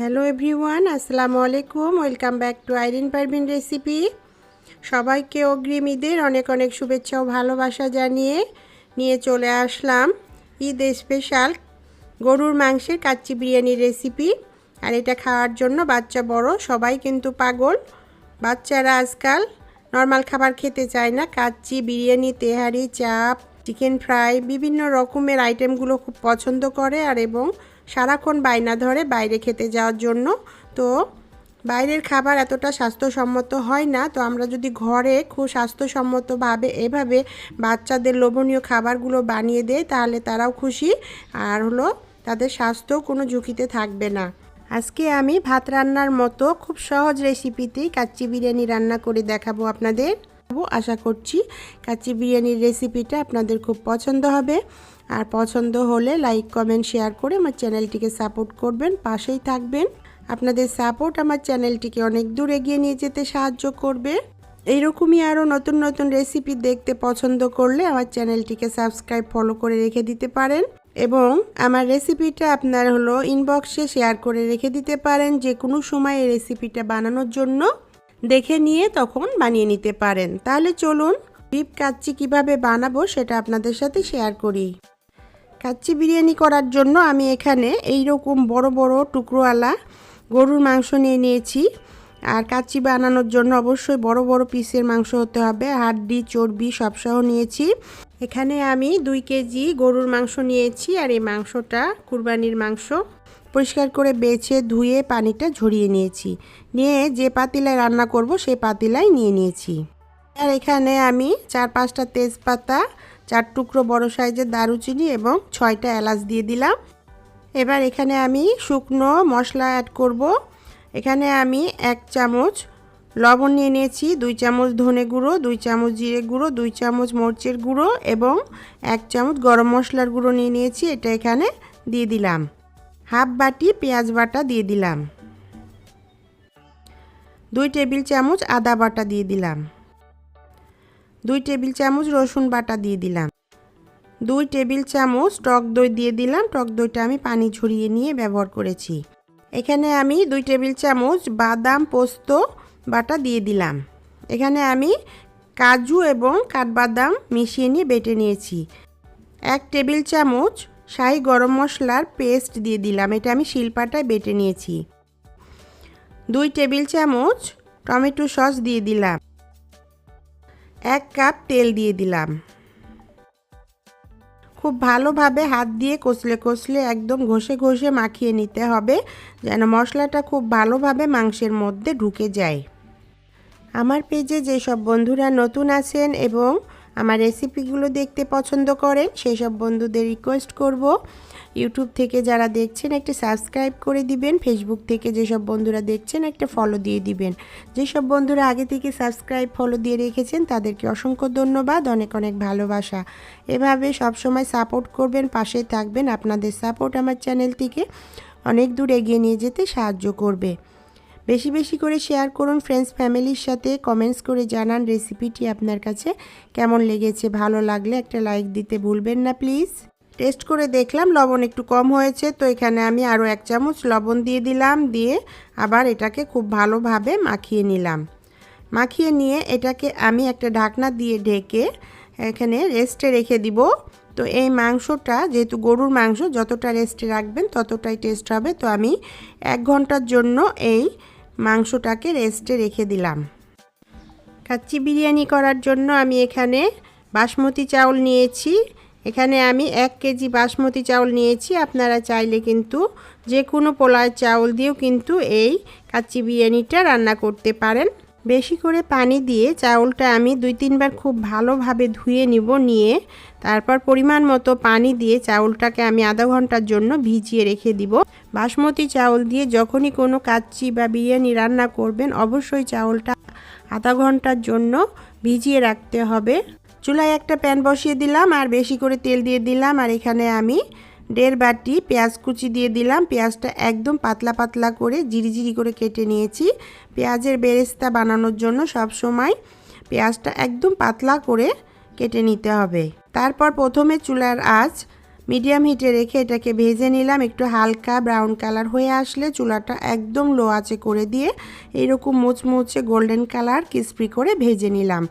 Hello everyone, আসসালামু আলাইকুম। Welcome back to Irin Parvin recipe. সবাইকে অগ্রিম ঈদের অনেক অনেক শুভেচ্ছা ও ভালোবাসা জানিয়ে নিয়ে চলে আসলাম ঈদ স্পেশাল গরুর মাংসের কাচ্চি বিরিয়ানির রেসিপি। আর এটা খাওয়ার জন্য বাচ্চা বড়, সবাই কিন্তু পাগল। বাচ্চারা আজকাল নর্মাল খাবার খেতে চায় না। কাচ্চি বিরিয়ানি, তেহারি, চাপ, চিকেন ফ্রাই, বিভিন্ন রকমের আইটেমগুলো খুব পছন্দ করে। আর এবং সারাক্ষণ বায়না ধরে বাইরে খেতে যাওয়ার জন্য। তো বাইরের খাবার এতটা স্বাস্থ্যসম্মত হয় না। তো আমরা যদি ঘরে খুব স্বাস্থ্যসম্মতভাবে এভাবে বাচ্চাদের লোভনীয় খাবারগুলো বানিয়ে দেয় তাহলে তারাও খুশি। আর হলো তাদের স্বাস্থ্যও কোনো ঝুঁকিতে থাকবে না। আজকে আমি ভাত রান্নার মতো খুব সহজ রেসিপিতেই কাচ্চি বিরিয়ানি রান্না করে দেখাবো আপনাদের। আশা করছি কাচ্চি বিরিয়ানির রেসিপিটা আপনাদের খুব পছন্দ হবে। আর পছন্দ হলে লাইক কমেন্ট শেয়ার করে আমার চ্যানেলটিকে সাপোর্ট করবেন, পাশেই থাকবেন। আপনাদের সাপোর্ট আমার চ্যানেলটিকে অনেক দূর এগিয়ে নিয়ে যেতে সাহায্য করবে। এইরকমই আরও নতুন নতুন রেসিপি দেখতে পছন্দ করলে আমার চ্যানেলটিকে সাবস্ক্রাইব ফলো করে রেখে দিতে পারেন। এবং আমার রেসিপিটা আপনার হলো ইনবক্সে শেয়ার করে রেখে দিতে পারেন যে কোনো সময় এই রেসিপিটা বানানোর জন্য। দেখে নিয়ে তখন বানিয়ে নিতে পারেন। তাহলে চলুন বিপ কাচ্চি কীভাবে বানাবো সেটা আপনাদের সাথে শেয়ার করি। কাচ্চি বিরিয়ানি করার জন্য আমি এখানে এই রকম বড় বড় টুকরোওয়ালা গরুর মাংস নিয়ে নিয়েছি। আর কাচ্চি বানানোর জন্য অবশ্যই বড় বড় পিসের মাংস হতে হবে। হাড্ডি, চর্বি সবসহ নিয়েছি। এখানে আমি দুই কেজি গরুর মাংস নিয়েছি আর এই মাংসটা কুরবানির মাংস। পরিষ্কার করে বেছে ধুয়ে পানিটা ঝরিয়ে নিয়েছি। নিয়ে যে পাতিলায় রান্না করব সেই পাতিলায় নিয়ে নিয়েছি। আর এখানে আমি চার পাঁচটা তেজপাতা চার টুকরো বড় সাইজের দারুচিনি এবং ছয়টা এলাচ দিয়ে দিলাম। এবার এখানে আমি শুকনো মশলা অ্যাড করব। এখানে আমি এক চামচ লবণ নিয়ে নিয়েছি, দুই চামচ ধনে গুঁড়ো, দুই চামচ জিরে গুঁড়ো, দুই চামচ মরচের গুঁড়ো এবং এক চামচ গরম মশলার গুঁড়ো নিয়ে নিয়েছি, এটা এখানে দিয়ে দিলাম। হাফ বাটি পেঁয়াজ বাটা দিয়ে দিলাম। দুই টেবিল চামচ আদা বাটা দিয়ে দিলাম। দুই টেবিল চামচ রসুন বাটা দিয়ে দিলাম। দুই টেবিল চামচ টক দই দিয়ে দিলাম। টক দইটা আমি পানি ঝরিয়ে নিয়ে ব্যবহার করেছি। এখানে আমি দুই টেবিল চামচ বাদাম পোস্ত বাটা দিয়ে দিলাম। এখানে আমি কাজু এবং কাঠবাদাম মিশিয়ে নিয়ে বেটে নিয়েছি। এক টেবিল চামচ শাহি গরম মশলার পেস্ট দিয়ে দিলাম। এটা আমি শিলপাটায় বেটে নিয়েছি। দুই টেবিল চামচ টমেটো সস দিয়ে দিলাম। এক কাপ তেল দিয়ে দিলাম। খুব ভালোভাবে হাত দিয়ে কষলে কষলে একদম ঘষে ঘষে মাখিয়ে নিতে হবে, যেন মশলাটা খুব ভালোভাবে মাংসের মধ্যে ঢুকে যায়। আমার পেজে যেসব বন্ধুরা নতুন আছেন এবং আমার রেসিপিগুলো দেখতে পছন্দ করেন সেই সব বন্ধুদের রিকোয়েস্ট করব। ইউটিউব থেকে যারা দেখছেন, একটা সাবস্ক্রাইব করে দিবেন। ফেসবুক থেকে যেসব বন্ধুরা দেখছেন, একটা ফলো দিয়ে দিবেন। যেসব বন্ধুরা আগে থেকে সাবস্ক্রাইব ফলো দিয়ে রেখেছেন, তাদেরকে অসংখ্য ধন্যবাদ, অনেক অনেক ভালোবাসা। এভাবে সবসময় সাপোর্ট করবেন, পাশে থাকবেন। আপনাদের সাপোর্ট আমার চ্যানেলটিকে অনেক দূর এগিয়ে নিয়ে যেতে সাহায্য করবে। বেশি বেশি করে শেয়ার করুন ফ্রেন্ডস ফ্যামিলির সাথে কমেন্টস করে জানান রেসিপিটি আপনার কাছে কেমন লেগেছে, ভালো লাগলে একটা লাইক দিতে ভুলবেন না প্লিজ টেস্ট করে দেখলাম, লবণ একটু কম হয়েছে, তো এখানে আমি আরও এক চামচ লবণ দিয়ে দিলাম, দিয়ে আবার এটাকে খুব ভালোভাবে মাখিয়ে নিলাম। মাখিয়ে নিয়ে এটাকে আমি একটা ঢাকনা দিয়ে ঢেকে এখানে রেস্টে রেখে দিব। তো এই মাংসটা, যেহেতু গরুর মাংস, যতটা রেস্টে রাখবেন ততটাই টেস্ট হবে। তো আমি এক ঘণ্টার জন্য এই মাংসটাকে রেস্টে রেখে দিলাম। কাচ্চি বিরিয়ানি করার জন্য আমি এখানে বাসমতি চাউল নিয়েছি। এখানে আমি এক কেজি বাসমতি চাউল নিয়েছি। আপনারা চাইলে কিন্তু যে কোনো পোলার চাউল দিয়েও কিন্তু এই কাচ্চি বিরিয়ানিটা রান্না করতে পারেন। বেশি করে পানি দিয়ে চাউলটা আমি দুই তিনবার খুব ভালোভাবে ধুয়ে নিব, নিয়ে তারপর পরিমাণ মতো পানি দিয়ে চাউলটাকে আমি আধা ঘণ্টার জন্য ভিজিয়ে রেখে দিব। বাসমতি চাউল দিয়ে যখনই কোনো কাচ্চি বা বিরিয়ানি রান্না করবেন, অবশ্যই চাউলটা আধা ঘণ্টার জন্য ভিজিয়ে রাখতে হবে। চুলায় একটা প্যান বসিয়ে দিলাম, আর বেশি করে তেল দিয়ে দিলাম, আর এখানে আমি দেড় বাটি পেঁয়াজ কুচি দিয়ে দিলাম। পেঁয়াজটা একদম পাতলা পাতলা করে জিরি করে কেটে নিয়েছি। পেঁয়াজের বেরেস্তা বানানোর জন্য সব সময় পেঁয়াজটা একদম পাতলা করে কেটে নিতে হবে। তারপর প্রথমে চুলার আঁচ মিডিয়াম হিটে রেখে এটাকে ভেজে নিলাম। একটু হালকা ব্রাউন কালার হয়ে আসলে চুলাটা একদম লো আঁচে করে দিয়ে এরকম মুচমুচে গোল্ডেন কালার কিসপ্রি করে ভেজে নিলাম।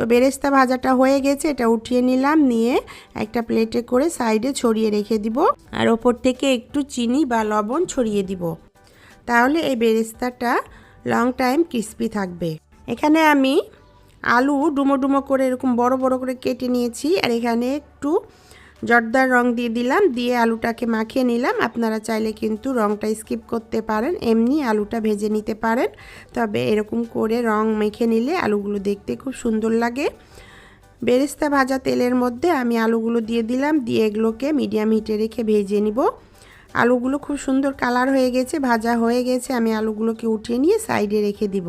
তো বেরেস্তা ভাজাটা হয়ে গেছে, এটা উঠিয়ে নিলাম, নিয়ে একটা প্লেটে করে সাইডে ছড়িয়ে রেখে দিব। আর ওপর থেকে একটু চিনি বা লবণ ছড়িয়ে দিব। তাহলে এই বেরেস্তাটা লং টাইম ক্রিস্পি থাকবে। এখানে আমি আলু ডুমো ডুমো করে এরকম বড় বড় করে কেটে নিয়েছি, আর এখানে একটু জর্দার রং দিয়ে দিলাম, দিয়ে আলুটাকে মাখিয়ে নিলাম। আপনারা চাইলে কিন্তু রংটা স্কিপ করতে পারেন, এমনি আলুটা ভেজে নিতে পারেন। তবে এরকম করে রং মেখে নিলে আলুগুলো দেখতে খুব সুন্দর লাগে। বেরেস্তা ভাজা তেলের মধ্যে আমি আলুগুলো দিয়ে দিলাম, দিয়ে এগুলোকে মিডিয়াম হিটে রেখে ভেজে নিব। আলুগুলো খুব সুন্দর কালার হয়ে গেছে, ভাজা হয়ে গেছে, আমি আলুগুলোকে উঠিয়ে নিয়ে সাইডে রেখে দিব।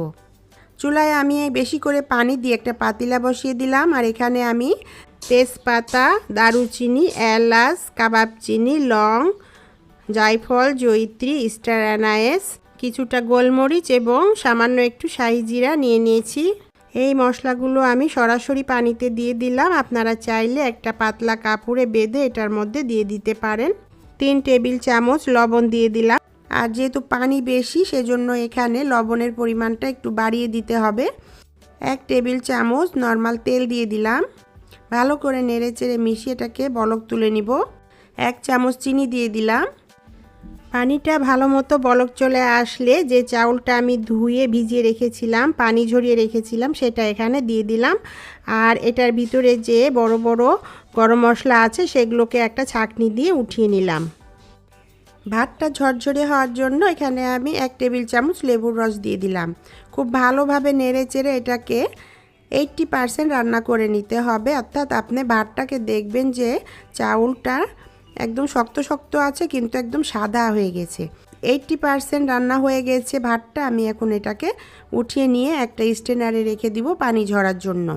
চুলায় আমি বেশি করে পানি দিয়ে একটা পাতিলা বসিয়ে দিলাম, আর এখানে আমি তেজপাতা, দারুচিনি, এলাচ, কাবাব চিনি, লং, জায়ফল জৈত্রী স্টার অ্যানায়েস, কিছুটা গোলমরিচ এবং সামান্য একটু শাহি জিরা নিয়ে নিয়েছি। এই মশলাগুলো আমি সরাসরি পানিতে দিয়ে দিলাম। আপনারা চাইলে একটা পাতলা কাপড়ে বেঁধে এটার মধ্যে দিয়ে দিতে পারেন। তিন টেবিল চামচ লবণ দিয়ে দিলাম। আর যেহেতু পানি বেশি, সেজন্য এখানে লবণের পরিমাণটা একটু বাড়িয়ে দিতে হবে। এক টেবিল চামচ নর্মাল তেল দিয়ে দিলাম। ভালো করে নেড়ে চেড়ে মিশিয়ে এটাকে বলক তুলে নিব। এক চামচ চিনি দিয়ে দিলাম। পানিটা ভালো মতো বলক চলে আসলে যে চাউলটা আমি ধুয়ে ভিজিয়ে রেখেছিলাম, পানি ঝরিয়ে রেখেছিলাম, সেটা এখানে দিয়ে দিলাম। আর এটার ভিতরে যে বড় বড় গরম মশলা আছে, সেগুলোকে একটা ছাকনি দিয়ে উঠিয়ে নিলাম। ভাতটা ঝরঝরে হওয়ার জন্য এখানে আমি এক টেবিল চামচ লেবুর রস দিয়ে দিলাম। খুব ভালোভাবে নেড়ে চেড়ে এটাকে এইটটি পারসেন্ট রান্না করে নিতে হবে। অর্থাৎ আপনি ভাতটাকে দেখবেন যে চাউলটা একদম শক্ত শক্ত আছে, কিন্তু একদম সাদা হয়ে গেছে। এইটটি পারসেন্ট রান্না হয়ে গেছে ভাতটা। আমি এখন এটাকে উঠিয়ে নিয়ে একটা স্টেনারে রেখে দিব পানি ঝরার জন্য।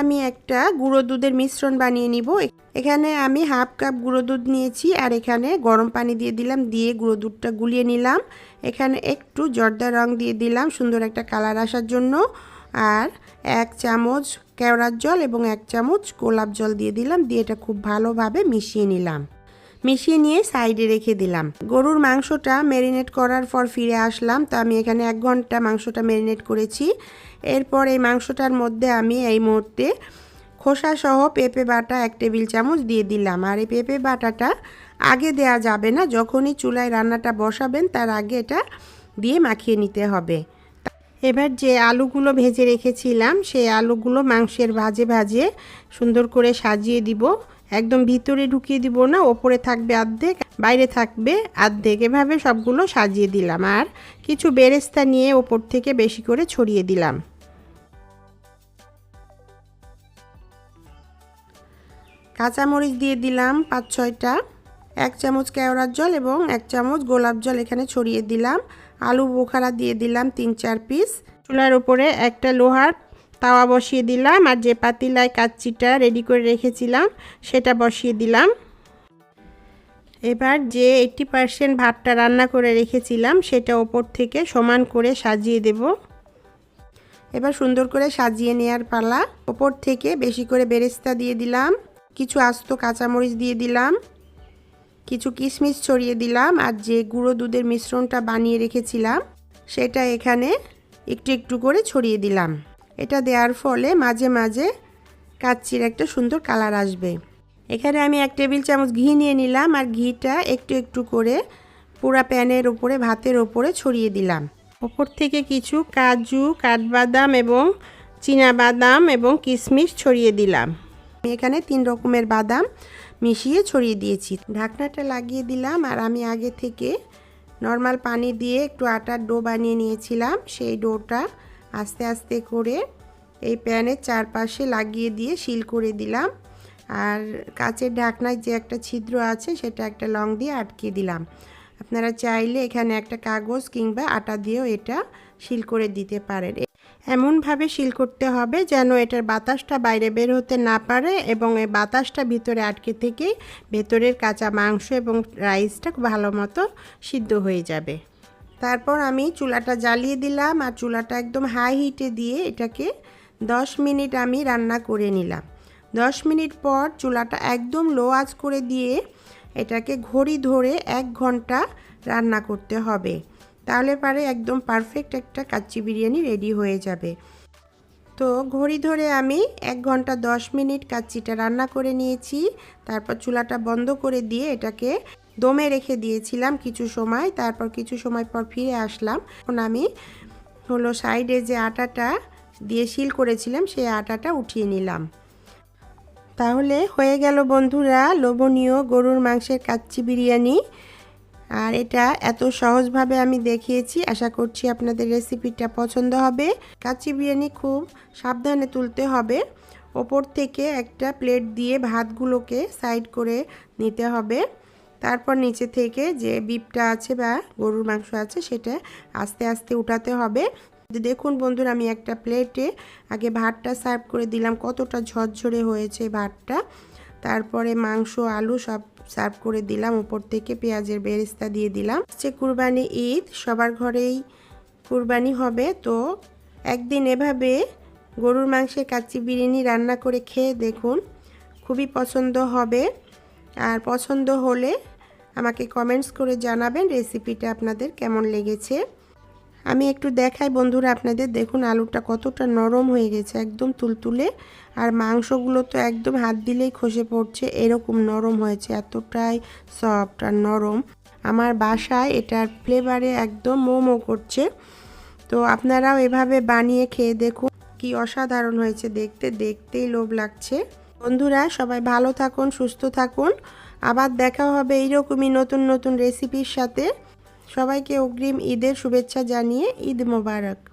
আমি একটা গুঁড়ো দুধের মিশ্রণ বানিয়ে নিব। এখানে আমি হাফ কাপ গুঁড়ো দুধ নিয়েছি আর এখানে গরম পানি দিয়ে দিলাম, দিয়ে গুঁড়ো দুধটা গুলিয়ে নিলাম। এখানে একটু জর্দা রং দিয়ে দিলাম সুন্দর একটা কালার আসার জন্য। আর এক চামচ কেওড়ার জল এবং এক চামচ গোলাপ জল দিয়ে দিলাম, দিয়ে এটা খুব ভালোভাবে মিশিয়ে নিলাম। মিশিয়ে নিয়ে সাইডে রেখে দিলাম। গরুর মাংসটা ম্যারিনেট করার পর ফিরে আসলাম। তো আমি এখানে এক ঘণ্টা মাংসটা ম্যারিনেট করেছি। এরপর এই মাংসটার মধ্যে আমি এই মুহূর্তে খোসা সহ পেঁপে বাটা এক টেবিল চামচ দিয়ে দিলাম। আর এই পেঁপে বাটাটা আগে দেয়া যাবে না, যখনই চুলায় রান্নাটা বসাবেন, তার আগে এটা দিয়ে মাখিয়ে নিতে হবে। এবার যে আলুগুলো ভেজে রেখেছিলাম, সেই আলুগুলো মাংসের ভাজে ভাজে সুন্দর করে সাজিয়ে দিব। একদম ভিতরে ঢুকিয়ে দিব না, ওপরে থাকবে অর্ধেক, বাইরে থাকবে অর্ধেক। এভাবে সবগুলো সাজিয়ে দিলাম আর কিছু বেরেস্তা নিয়ে ওপর থেকে বেশি করে ছড়িয়ে দিলাম। কাঁচামরিচ দিয়ে দিলাম পাঁচ ছয়টা। এক চামচ কেওড়ার জল এবং এক চামচ গোলাপ জল এখানে ছড়িয়ে দিলাম। আলু বোখারা দিয়ে দিলাম তিন চার পিস চুলার উপরে একটা লোহার তাওয়া বসিয়ে দিলাম আর যে পাতিলায় কাচ্চিটা রেডি করে রেখেছিলাম সেটা বসিয়ে দিলাম। এবার যে এইটটি পারসেন্ট ভাতটা রান্না করে রেখেছিলাম সেটা ওপর থেকে সমান করে সাজিয়ে দেব। এবার সুন্দর করে সাজিয়ে নেওয়ার পালা। ওপর থেকে বেশি করে বেরেস্তা দিয়ে দিলাম। কিছু আস্ত কাঁচামরিচ দিয়ে দিলাম। কিছু কিশমিশ ছড়িয়ে দিলাম আর যে গুঁড়ো দুধের মিশ্রণটা বানিয়ে রেখেছিলাম, সেটা এখানে একটু একটু করে ছড়িয়ে দিলাম। এটা দেওয়ার ফলে মাঝে মাঝে কাচ্চির একটা সুন্দর কালার আসবে। এখানে আমি এক টেবিল চামচ ঘি নিয়ে নিলাম আর ঘিটা একটু একটু করে পুরা প্যানের ওপরে, ভাতের ওপরে ছড়িয়ে দিলাম। ওপর থেকে কিছু কাজু, কাঠবাদাম এবং বাদাম এবং কিশমিশ ছড়িয়ে দিলাম। এখানে তিন রকমের বাদাম মিশিয়ে ছড়িয়ে দিয়েছি। ঢাকনাটা লাগিয়ে দিলাম আর আমি আগে থেকে নর্মাল পানি দিয়ে একটু আটার ডো বানিয়ে নিয়েছিলাম। সেই ডোটা আস্তে আস্তে করে এই প্যানের চারপাশে লাগিয়ে দিয়ে শিল করে দিলাম। আর কাচের ঢাকনায় যে একটা ছিদ্র আছে সেটা একটা লং দিয়ে আটকে দিলাম। আপনারা চাইলে এখানে একটা কাগজ কিংবা আটা দিয়েও এটা শিল করে দিতে পারেন। এমনভাবে শিল করতে হবে যেন এটার বাতাসটা বাইরে বের হতে না পারে এবং এই বাতাসটা ভিতরে আটকে থেকে ভেতরের কাঁচা মাংস এবং রাইসটা ভালো মতো সিদ্ধ হয়ে যাবে। তারপর আমি চুলাটা জ্বালিয়ে দিলাম আর চুলাটা একদম হাই হিটে দিয়ে এটাকে দশ মিনিট আমি রান্না করে নিলাম। দশ মিনিট পর চুলাটা একদম লো আঁচ করে দিয়ে এটাকে ঘড়ি ধরে এক ঘণ্টা রান্না করতে হবে। তাহলে পারে একদম পারফেক্ট একটা কাচ্চি বিরিয়ানি রেডি হয়ে যাবে। তো ঘড়ি ধরে আমি এক ঘণ্টা দশ মিনিট কাচ্চিটা রান্না করে নিয়েছি। তারপর চুলাটা বন্ধ করে দিয়ে এটাকে দমে রেখে দিয়েছিলাম কিছু সময়। তারপর কিছু সময় পর ফিরে আসলাম। এখন আমি হলো সাইডে যে আটাটা দিয়ে শিল করেছিলাম, সেই আটাটা উঠিয়ে নিলাম। তাহলে হয়ে গেল বন্ধুরা, লোভনীয় গরুর মাংসের কাচ্চি বিরিয়ানি। আর এটা এত সহজভাবে আমি দেখিয়েছি, আশা করছি আপনাদের রেসিপিটা পছন্দ হবে। কাচ্চি বিরিয়ানি খুব সাবধানে তুলতে হবে। ওপর থেকে একটা প্লেট দিয়ে ভাতগুলোকে সাইড করে নিতে হবে। তারপর নিচে থেকে যে বিপটা আছে বা গরুর মাংস আছে, সেটা আস্তে আস্তে উঠাতে হবে। দেখুন বন্ধুরা, আমি একটা প্লেটে আগে ভাতটা সার্ভ করে দিলাম, কতটা ঝরঝরে হয়েছে ভাতটা। তারপরে মাংস, আলু সব সার্ভ করে দিলাম, উপর থেকে পেঁয়াজের বেরেস্তা দিয়ে দিলাম। হচ্ছে কুরবানি ঈদ, সবার ঘরেই কুরবানি হবে। তো একদিন এভাবে গরুর মাংসের কাচ্চি বিরিয়ানি রান্না করে খেয়ে দেখুন, খুবই পছন্দ হবে। আর পছন্দ হলে আমাকে কমেন্টস করে জানাবেন রেসিপিটা আপনাদের কেমন লেগেছে। আমি একটু দেখাই বন্ধুরা আপনাদের। দেখুন, আলুটা কতটা নরম হয়ে গেছে, একদম তুলতুলে। আর মাংসগুলো তো একদম হাত দিলেই খসে পড়ছে, এরকম নরম হয়েছে, এতটাই সফট আর নরম। আমার বাসায় এটার ফ্লেভারে একদম মোমো করছে। তো আপনারাও এভাবে বানিয়ে খেয়ে দেখুন, কি অসাধারণ হয়েছে দেখতে, দেখতেই লোভ লাগছে। বন্ধুরা, সবাই ভালো থাকুন, সুস্থ থাকুন। আবার দেখা হবে এইরকমই নতুন নতুন রেসিপির সাথে। সবাইকে অগ্রিম ঈদের শুভেচ্ছা জানিয়ে ঈদ মোবারক।